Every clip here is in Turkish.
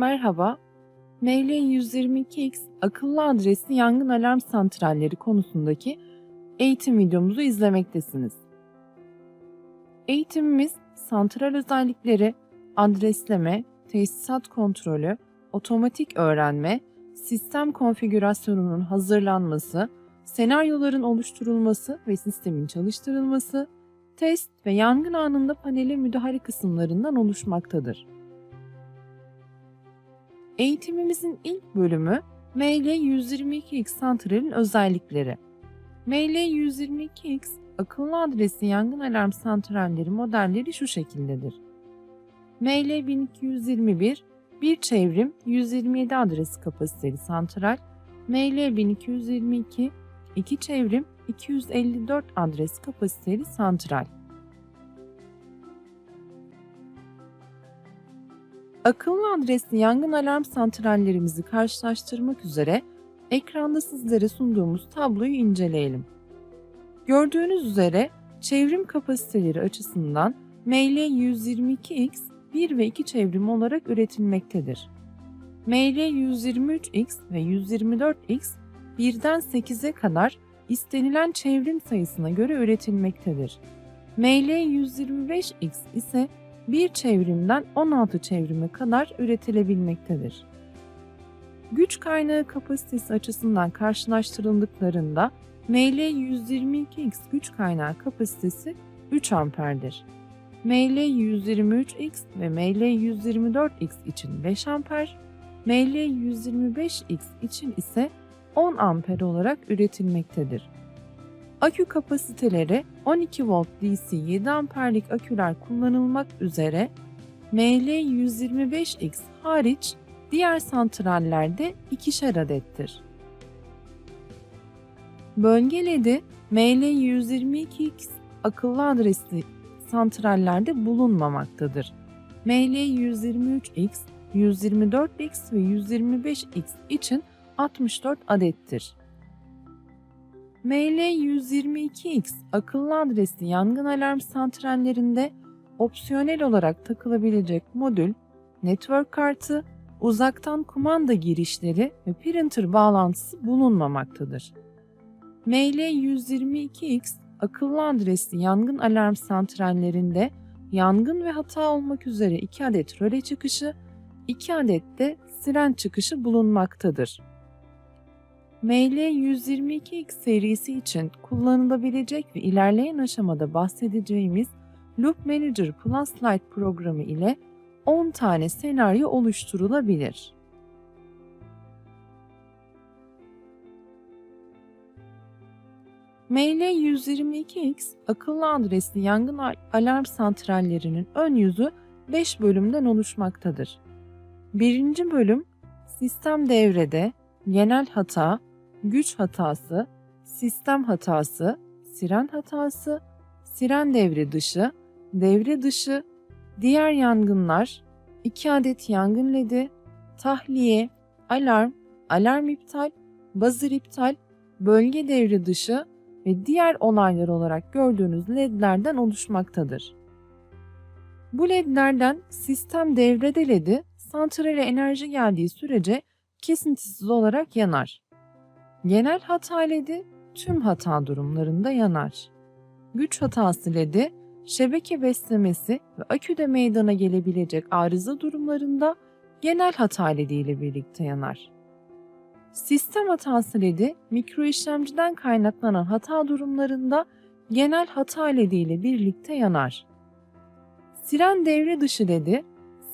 Merhaba. ML122X akıllı adresli yangın alarm santralleri konusundaki eğitim videomuzu izlemektesiniz. Eğitimimiz santral özellikleri, adresleme, tesisat kontrolü, otomatik öğrenme, sistem konfigürasyonunun hazırlanması, senaryoların oluşturulması ve sistemin çalıştırılması, test ve yangın anında panele müdahale kısımlarından oluşmaktadır. Eğitimimizin ilk bölümü ML122X santralin özellikleri. ML122X akıllı adresli yangın alarm santralleri modelleri şu şekildedir. ML1221 bir çevrim 127 adres kapasiteli santral, ML1222 iki çevrim 254 adres kapasiteli santral. Akıllı adresli yangın alarm santrallerimizi karşılaştırmak üzere ekranda sizlere sunduğumuz tabloyu inceleyelim. Gördüğünüz üzere çevrim kapasiteleri açısından ML122X 1 ve 2 çevrim olarak üretilmektedir. ML123X ve 124X 1'den 8'e kadar istenilen çevrim sayısına göre üretilmektedir. ML125X ise bir çevrimden 16 çevrime kadar üretilebilmektedir. Güç kaynağı kapasitesi açısından karşılaştırıldıklarında ML122X güç kaynağı kapasitesi 3 amperdir. ML123X ve ML124X için 5 amper, ML125X için ise 10 amper olarak üretilmektedir. Akü kapasiteleri 12 volt DC 7 amperlik aküler kullanılmak üzere ML125X hariç diğer santrallerde ikişer adettir. Bölge LED'i ML122X akıllı adresli santrallerde bulunmamaktadır. ML123X, 124X ve 125X için 64 adettir. ML122X akıllı adresli yangın alarm santrallerinde opsiyonel olarak takılabilecek modül, network kartı, uzaktan kumanda girişleri ve printer bağlantısı bulunmamaktadır. ML122X akıllı adresli yangın alarm santrallerinde yangın ve hata olmak üzere 2 adet röle çıkışı, 2 adet de siren çıkışı bulunmaktadır. ML122X serisi için kullanılabilecek ve ilerleyen aşamada bahsedeceğimiz Loop Manager Plus Lite programı ile 10 tane senaryo oluşturulabilir. ML122X akıllı adresli yangın alarm santrallerinin ön yüzü 5 bölümden oluşmaktadır. Birinci bölüm sistem devrede, genel hata, güç hatası, sistem hatası, siren hatası, siren devre dışı, devre dışı, diğer yangınlar, 2 adet yangın ledi, tahliye, alarm, alarm iptal, buzzer iptal, bölge devre dışı ve diğer olaylar olarak gördüğünüz ledlerden oluşmaktadır. Bu ledlerden sistem devrede ledi santrale enerji geldiği sürece kesintisiz olarak yanar. Genel hata ledi tüm hata durumlarında yanar. Güç hatası ledi şebeke beslemesi ve aküde meydana gelebilecek arıza durumlarında genel hata ledi ile birlikte yanar. Sistem hatası ledi mikro işlemciden kaynaklanan hata durumlarında genel hata ledi ile birlikte yanar. Siren devre dışı ledi,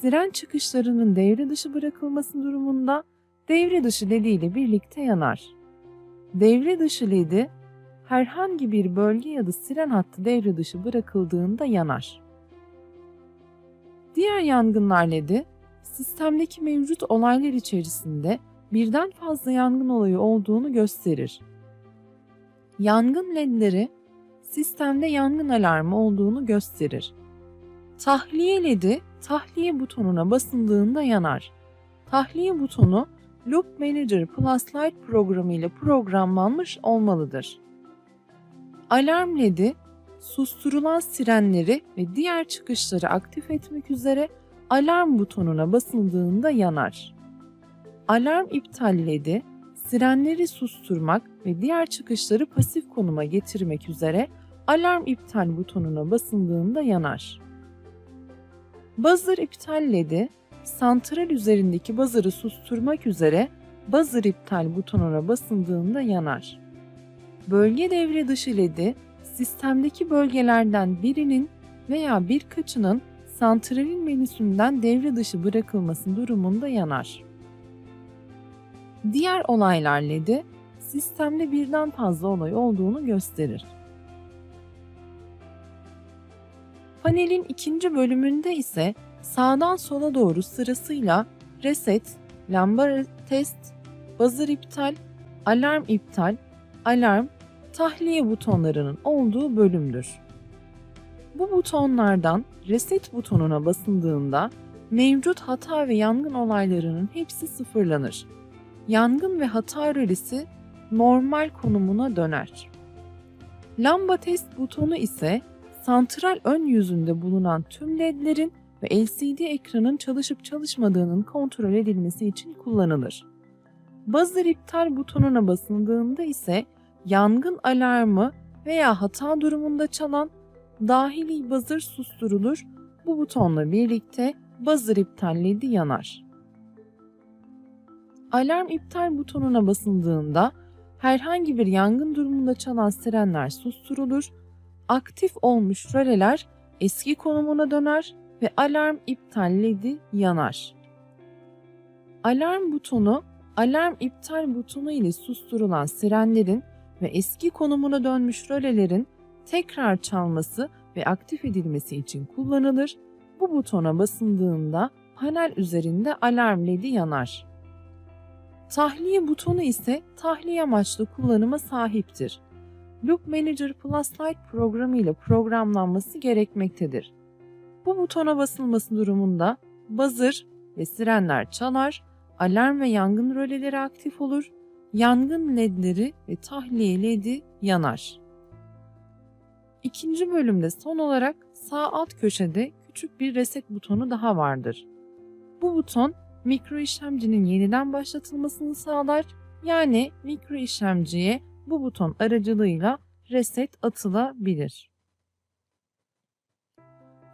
siren çıkışlarının devre dışı bırakılması durumunda devre dışı ledi ile birlikte yanar. Devre dışı ledi herhangi bir bölge ya da siren hattı devre dışı bırakıldığında yanar. Diğer yangınlar ledi sistemdeki mevcut olaylar içerisinde birden fazla yangın olayı olduğunu gösterir. Yangın ledleri sistemde yangın alarmı olduğunu gösterir. Tahliye ledi tahliye butonuna basıldığında yanar. Tahliye butonu Loop Manager Plus Lite programı ile programlanmış olmalıdır. Alarm ledi susturulan sirenleri ve diğer çıkışları aktif etmek üzere alarm butonuna basıldığında yanar. Alarm iptal ledi, sirenleri susturmak ve diğer çıkışları pasif konuma getirmek üzere alarm iptal butonuna basıldığında yanar. Buzzer iptal ledi, santral üzerindeki buzzer'ı susturmak üzere buzzer iptal butonuna basıldığında yanar. Bölge devre dışı ledi, sistemdeki bölgelerden birinin veya birkaçının santralin menüsünden devre dışı bırakılması durumunda yanar. Diğer olaylar ledi, sistemde birden fazla olay olduğunu gösterir. Panelin ikinci bölümünde ise sağdan sola doğru sırasıyla reset, lamba test, buzzer iptal, alarm iptal, alarm, tahliye butonlarının olduğu bölümdür. Bu butonlardan reset butonuna basıldığında mevcut hata ve yangın olaylarının hepsi sıfırlanır. Yangın ve hata rölesi normal konumuna döner. Lamba test butonu ise santral ön yüzünde bulunan tüm ledlerin ve LCD ekranın çalışıp çalışmadığının kontrol edilmesi için kullanılır. Buzzer iptal butonuna basıldığında ise yangın alarmı veya hata durumunda çalan dahili buzzer susturulur. Bu butonla birlikte buzzer iptal ledi yanar. Alarm iptal butonuna basıldığında herhangi bir yangın durumunda çalan sirenler susturulur. Aktif olmuş röleler eski konumuna döner ve alarm iptal ledi yanar. Alarm butonu, alarm iptal butonu ile susturulan sirenlerin ve eski konumuna dönmüş rölelerin tekrar çalması ve aktif edilmesi için kullanılır. Bu butona basıldığında panel üzerinde alarm ledi yanar. Tahliye butonu ise tahliye amaçlı kullanıma sahiptir. Loop Manager Plus Lite programı ile programlanması gerekmektedir. Bu butona basılması durumunda buzzer ve sirenler çalar, alarm ve yangın röleleri aktif olur, yangın ledleri ve tahliye ledi yanar. İkinci bölümde son olarak sağ alt köşede küçük bir reset butonu daha vardır. Bu buton mikro işlemcinin yeniden başlatılmasını sağlar. Yani mikro işlemciye bu buton aracılığıyla reset atılabilir.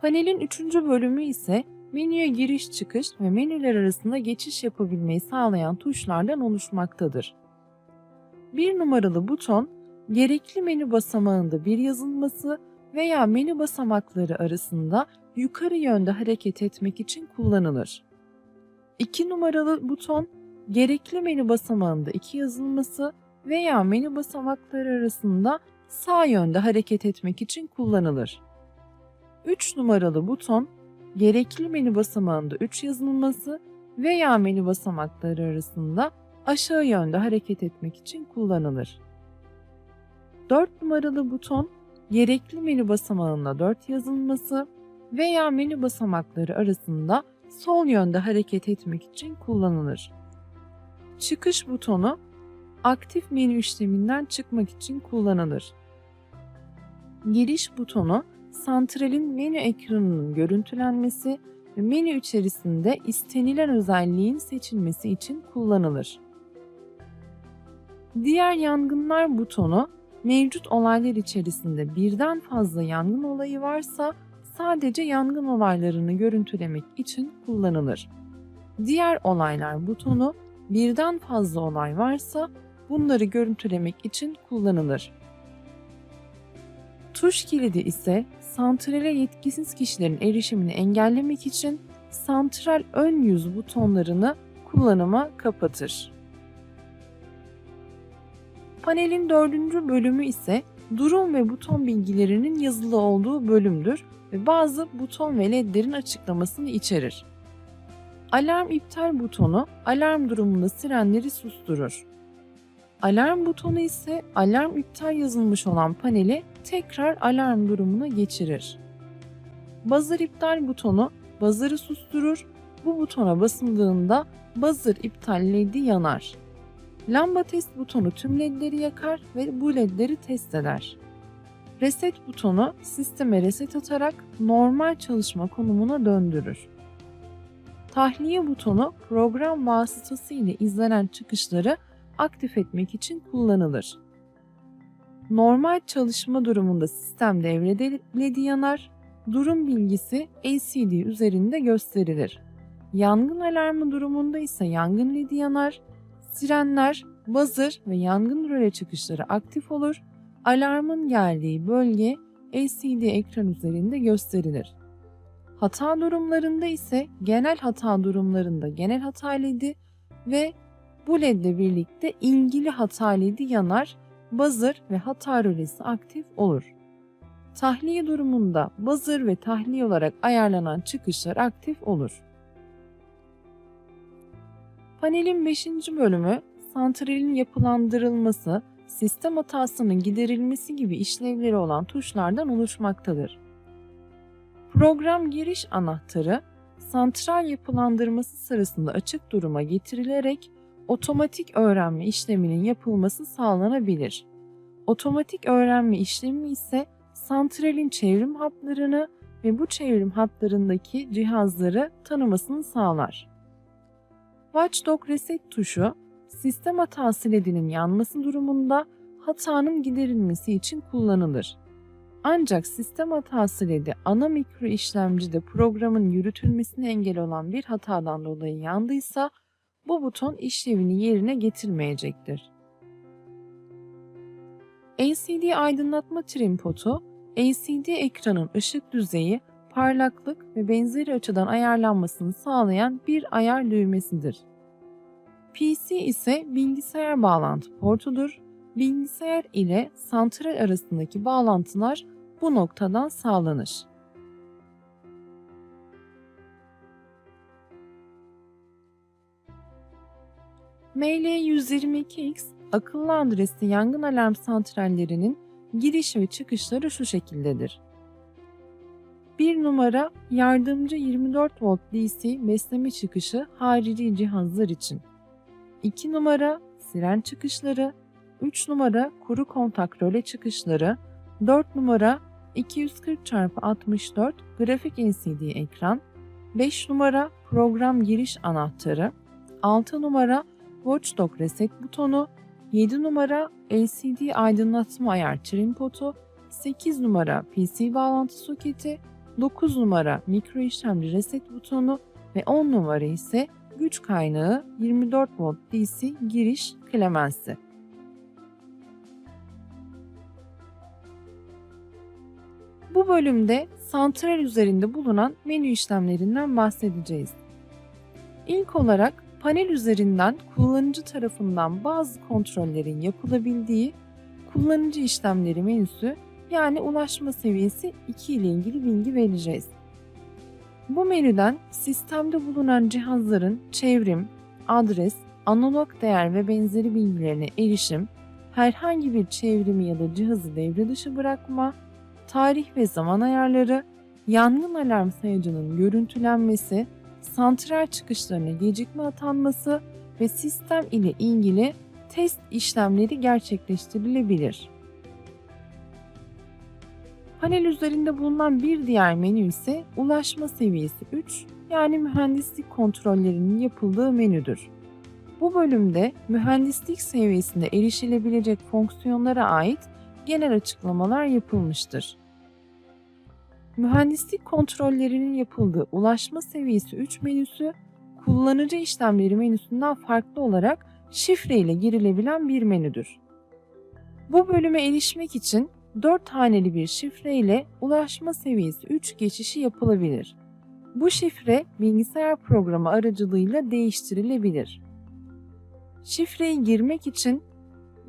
Panelin üçüncü bölümü ise menüye giriş çıkış ve menüler arasında geçiş yapabilmeyi sağlayan tuşlardan oluşmaktadır. Bir numaralı buton gerekli menü basamağında bir yazılması veya menü basamakları arasında yukarı yönde hareket etmek için kullanılır. 2 numaralı buton gerekli menü basamağında iki yazılması veya menü basamakları arasında sağ yönde hareket etmek için kullanılır. 3 numaralı buton gerekli menü basamağında 3 yazılması veya menü basamakları arasında aşağı yönde hareket etmek için kullanılır. 4 numaralı buton gerekli menü basamağında 4 yazılması veya menü basamakları arasında sol yönde hareket etmek için kullanılır. Çıkış butonu aktif menü işleminden çıkmak için kullanılır. Giriş butonu santralin menü ekranının görüntülenmesi ve menü içerisinde istenilen özelliğin seçilmesi için kullanılır. Diğer yangınlar butonu mevcut olaylar içerisinde birden fazla yangın olayı varsa sadece yangın olaylarını görüntülemek için kullanılır. Diğer olaylar butonu birden fazla olay varsa bunları görüntülemek için kullanılır. Tuş kilidi ise santrale yetkisiz kişilerin erişimini engellemek için santral ön yüz butonlarını kullanıma kapatır. Panelin dördüncü bölümü ise durum ve buton bilgilerinin yazılı olduğu bölümdür ve bazı buton ve ledlerin açıklamasını içerir. Alarm iptal butonu alarm durumunda sirenleri susturur. Alarm butonu ise alarm iptal yazılmış olan paneli tekrar alarm durumuna geçirir. Buzzer iptal butonu buzzer'ı susturur. Bu butona basıldığında buzzer iptal ledi yanar. Lamba test butonu tüm ledleri yakar ve bu ledleri test eder. Reset butonu sisteme reset atarak normal çalışma konumuna döndürür. Tahliye butonu program vasıtasıyla izlenen çıkışları aktif etmek için kullanılır. Normal çalışma durumunda sistem devrede ledi yanar, durum bilgisi LCD üzerinde gösterilir. Yangın alarmı durumunda ise yangın ledi yanar, sirenler, buzzer ve yangın röle çıkışları aktif olur, alarmın geldiği bölge LCD ekran üzerinde gösterilir. Hata durumlarında ise genel hata durumlarında genel hata ledi ve bu ledle birlikte ilgili hata ledi yanar, buzzer ve hata rölesi aktif olur. Tahliye durumunda buzzer ve tahliye olarak ayarlanan çıkışlar aktif olur. Panelin 5. bölümü santralin yapılandırılması, sistem hatasının giderilmesi gibi işlevleri olan tuşlardan oluşmaktadır. Program giriş anahtarı, santral yapılandırması sırasında açık duruma getirilerek otomatik öğrenme işleminin yapılması sağlanabilir. Otomatik öğrenme işlemi ise santralin çevrim hatlarını ve bu çevrim hatlarındaki cihazları tanımasını sağlar. Watchdog Reset tuşu, sistem hatası ledinin yanması durumunda hatanın giderilmesi için kullanılır. Ancak sistem hatası ledi ana mikro işlemcide programın yürütülmesine engel olan bir hatadan dolayı yandıysa bu buton işlevini yerine getirmeyecektir. LCD aydınlatma trim potu, LCD ekranın ışık düzeyi, parlaklık ve benzeri açıdan ayarlanmasını sağlayan bir ayar düğmesidir. PC ise bilgisayar bağlantı portudur. Bilgisayar ile santral arasındaki bağlantılar bu noktadan sağlanır. ML122X akıllı adresli yangın alarm santrallerinin giriş ve çıkışları şu şekildedir. 1 numara yardımcı 24 volt DC besleme çıkışı harici cihazlar için. 2 numara siren çıkışları, 3 numara kuru kontak röle çıkışları, 4 numara 240x64 grafik LCD ekran, 5 numara program giriş anahtarı, 6 numara Watchdog reset butonu, 7 numara LCD aydınlatma ayar trim potu, 8 numara PC bağlantı soketi, 9 numara mikro işlemci reset butonu ve 10 numara ise güç kaynağı 24 volt DC giriş klemensi. Bu bölümde santral üzerinde bulunan menü işlemlerinden bahsedeceğiz. İlk olarak panel üzerinden kullanıcı tarafından bazı kontrollerin yapılabildiği kullanıcı işlemleri menüsü yani ulaşma seviyesi 2 ile ilgili bilgi vereceğiz. Bu menüden sistemde bulunan cihazların çevrim, adres, analog değer ve benzeri bilgilerine erişim, herhangi bir çevrimi ya da cihazı devre dışı bırakma, tarih ve zaman ayarları, yangın alarm sayacının görüntülenmesi, santral çıkışlarına gecikme atanması ve sistem ile ilgili test işlemleri gerçekleştirilebilir. Panel üzerinde bulunan bir diğer menü ise ulaşma seviyesi 3 yani mühendislik kontrollerinin yapıldığı menüdür. Bu bölümde mühendislik seviyesinde erişilebilecek fonksiyonlara ait genel açıklamalar yapılmıştır. Mühendislik kontrollerinin yapıldığı ulaşma seviyesi 3 menüsü kullanıcı işlemleri menüsünden farklı olarak şifre ile girilebilen bir menüdür. Bu bölüme erişmek için 4 haneli bir şifre ile ulaşma seviyesi 3 geçişi yapılabilir. Bu şifre bilgisayar programı aracılığıyla değiştirilebilir. Şifreyi girmek için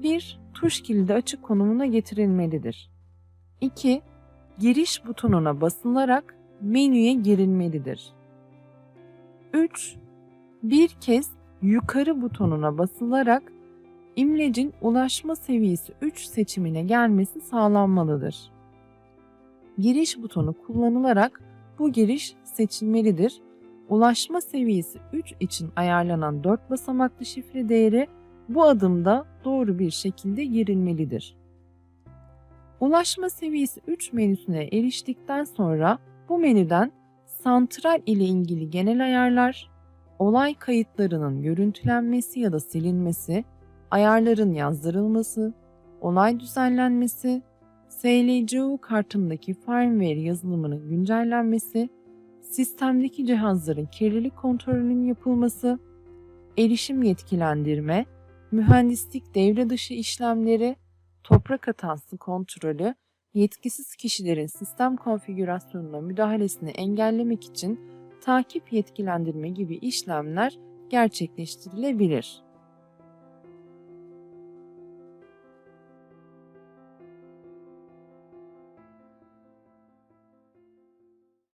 1. Tuş kilidi açık konumuna getirilmelidir. 2 giriş butonuna basılarak menüye girilmelidir. 3. Bir kez yukarı butonuna basılarak imlecin ulaşma seviyesi 3 seçimine gelmesi sağlanmalıdır. Giriş butonu kullanılarak bu giriş seçilmelidir. Ulaşma seviyesi 3 için ayarlanan 4 basamaklı şifre değeri bu adımda doğru bir şekilde girilmelidir. Ulaşma seviyesi 3 menüsüne eriştikten sonra bu menüden santral ile ilgili genel ayarlar, olay kayıtlarının görüntülenmesi ya da silinmesi, ayarların yazdırılması, olay düzenlenmesi, SLCU kartındaki firmware yazılımının güncellenmesi, sistemdeki cihazların kirlilik kontrolünün yapılması, erişim yetkilendirme, mühendislik devre dışı işlemleri, toprak hatası kontrolü, yetkisiz kişilerin sistem konfigürasyonuna müdahalesini engellemek için takip yetkilendirme gibi işlemler gerçekleştirilebilir.